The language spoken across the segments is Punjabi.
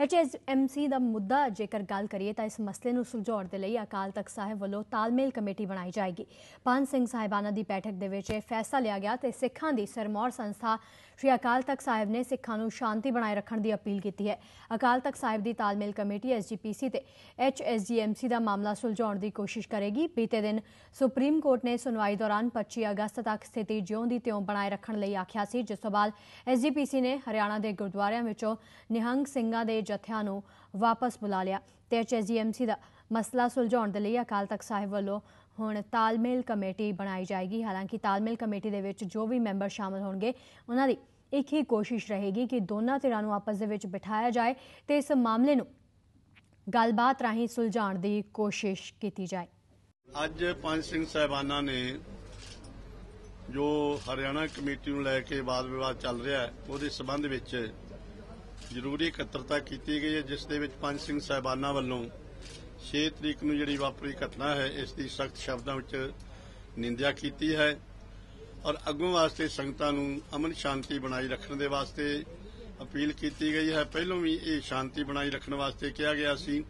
ਐਚਐਸਐਮਸੀ ਦਾ ਮੁੱਦਾ ਜੇਕਰ ਗੱਲ ਕਰੀਏ ਤਾਂ ਇਸ ਮਸਲੇ ਨੂੰ ਸੁਲਝਾਉਣ ਦੇ ਲਈ ਅਕਾਲ ਤਖਤ ਸਾਹਿਬ ਵੱਲੋਂ ਤਾਲਮੇਲ ਕਮੇਟੀ ਬਣਾਈ ਜਾਏਗੀ। ਪੰਜ ਸਿੰਘ ਸਾਹਿਬਾਨਾਂ ਦੀ ਬੈਠਕ ਦੇ ਵਿੱਚ ਇਹ ਫੈਸਲਾ ਲਿਆ ਗਿਆ ਤੇ ਸਿੱਖਾਂ ਦੀ ਸਰਮੌਰ ਸੰਸਥਾ ਸ਼੍ਰੀ ਅਕਾਲ ਤਖਤ ਸਾਹਿਬ ਨੇ ਸਿੱਖਾਂ ਨੂੰ ਸ਼ਾਂਤੀ ਬਣਾਏ ਰੱਖਣ ਦੀ ਅਪੀਲ ਕੀਤੀ ਹੈ। ਅਕਾਲ ਤਖਤ ਸਾਹਿਬ ਦੀ ਤਾਲਮੇਲ ਕਮੇਟੀ ਐਸਜੀਪੀਸੀ ਤੇ ਐਚਐਸਜੀਐਮਸੀ ਦਾ ਮਾਮਲਾ ਸੁਲਝਾਉਣ ਦੀ ਕੋਸ਼ਿਸ਼ ਕਰੇਗੀ। ਬੀਤੇ ਦਿਨ ਸੁਪਰੀਮ ਕੋਰਟ ਨੇ ਸੁਣਵਾਈ ਦੌਰਾਨ 25 ਅਗਸਤ ਤੱਕ ਸਥਿਤੀ ਜਿਉਂ ਦੀ ਤਿਉਂ ਬਣਾਏ ਰੱਖਣ ਲਈ ਆਖਿਆ ਸੀ। ਜਿਸ ਤੋਂ ਬਾਅਦ ਐਸਜੀਪੀਸੀ ਨੇ ਹਰਿਆਣਾ ਦੇ ਗੁਰਦੁਆਰਿਆਂ ਵਿੱਚੋਂ ਨਿਹੰਗ ਸਿੰਘਾਂ ਦੇ ਜਥਿਆਂ ਨੂੰ ਵਾਪਸ ਬੁਲਾ ਲਿਆ। ਤੇ ਐਚਐਸਜੀਐਮਸੀ ਦਾ ਮਸਲਾ ਸੁਲਝਾਉਣ ਦੇ ਲਈ ਅਕਾਲ ਤਖਤ ਸਾਹਿਬ ਵੱਲੋਂ ਹੁਣ ਤਾਲਮੇਲ ਕਮੇਟੀ ਬਣਾਈ ਜਾਏਗੀ। ਹਾਲਾਂਕਿ ਤਾਲਮੇਲ ਕਮੇਟੀ ਦੇ ਵਿੱਚ ਜੋ ਵੀ ਮੈਂਬਰ ਸ਼ਾਮਲ ਹੋਣਗੇ, ਉਹਨਾਂ ਦੀ ਇੱਕ ਹੀ ਕੋਸ਼ਿਸ਼ ਰਹੇਗੀ ਕਿ ਦੋਨਾਂ ਧਿਰਾਂ ਨੂੰ ਆਪਸ ਦੇ ਵਿੱਚ ਬਿਠਾਇਆ ਜਾਏ ਤੇ ਇਸ ਮਾਮਲੇ ਨੂੰ ਗੱਲਬਾਤ ਰਾਹੀਂ ਸੁਲਝਾਉਣ ਦੀ ਕੋਸ਼ਿਸ਼ ਕੀਤੀ ਜਾਏ। ਅੱਜ ਪੰਜ ਸਿੰਘ ਸਾਹਿਬਾਨਾਂ ਨੇ ਜੋ ਹਰਿਆਣਾ ਕਮੇਟੀ ਨੂੰ ਲੈ ਕੇ ਵਾਦ ਵਿਵਾਦ ਚੱਲ ਰਿਹਾ ਹੈ, ਉਹਦੇ ਸਬੰਧ ਵਿੱਚ ਜ਼ਰੂਰੀ ਇਕੱਤਰਤਾ ਕੀਤੀ ਗਈ ਹੈ, ਜਿਸ ਦੇ ਵਿੱਚ ਪੰਜ ਸਿੰਘ ਸਾਹਿਬਾਨਾਂ ਵੱਲੋਂ 6 ਤਰੀਕ ਨੂੰ ਜਿਹੜੀ ਵਾਪਰੀ ਘਟਨਾ ਹੈ, ਇਸ ਦੀ ਸਖਤ ਸ਼ਬਦਾਂ ਵਿੱਚ ਨਿੰਦਿਆ ਕੀਤੀ ਹੈ ਔਰ ਅੱਗੋਂ ਵਾਸਤੇ ਸੰਗਤਾਂ ਨੂੰ ਅਮਨ ਸ਼ਾਂਤੀ ਬਣਾਈ ਰੱਖਣ ਦੇ ਵਾਸਤੇ ਅਪੀਲ ਕੀਤੀ ਗਈ ਹੈ। ਪਹਿਲਾਂ ਵੀ ਇਹ ਸ਼ਾਂਤੀ ਬਣਾਈ ਰੱਖਣ ਵਾਸਤੇ ਕਿਹਾ ਗਿਆ ਸੀ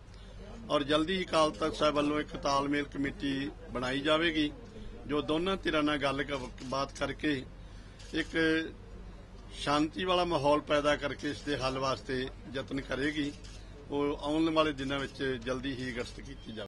ਔਰ ਜਲਦੀ ਹੀ ਅਕਾਲ ਤਖਤ ਸਾਹਿਬ ਵੱਲੋਂ ਇੱਕ ਤਾਲਮੇਲ ਕਮੇਟੀ ਬਣਾਈ ਜਾਵੇਗੀ, ਜੋ ਦੋਨਾਂ ਧਿਰਾਂ ਨਾਲ ਗੱਲ ਬਾਤ ਕਰਕੇ ਇੱਕ ਸ਼ਾਂਤੀ ਵਾਲਾ ਮਾਹੌਲ ਪੈਦਾ ਕਰਕੇ ਇਸ ਦੇ ਹੱਲ ਵਾਸਤੇ ਯਤਨ ਕਰੇਗੀ, ਉਹ ਆਉਣ ਵਾਲੇ ਦਿਨਾਂ ਵਿੱਚ ਜਲਦੀ ਹੀ ਗਸਤ ਕੀਤੀ ਜਾਵੇ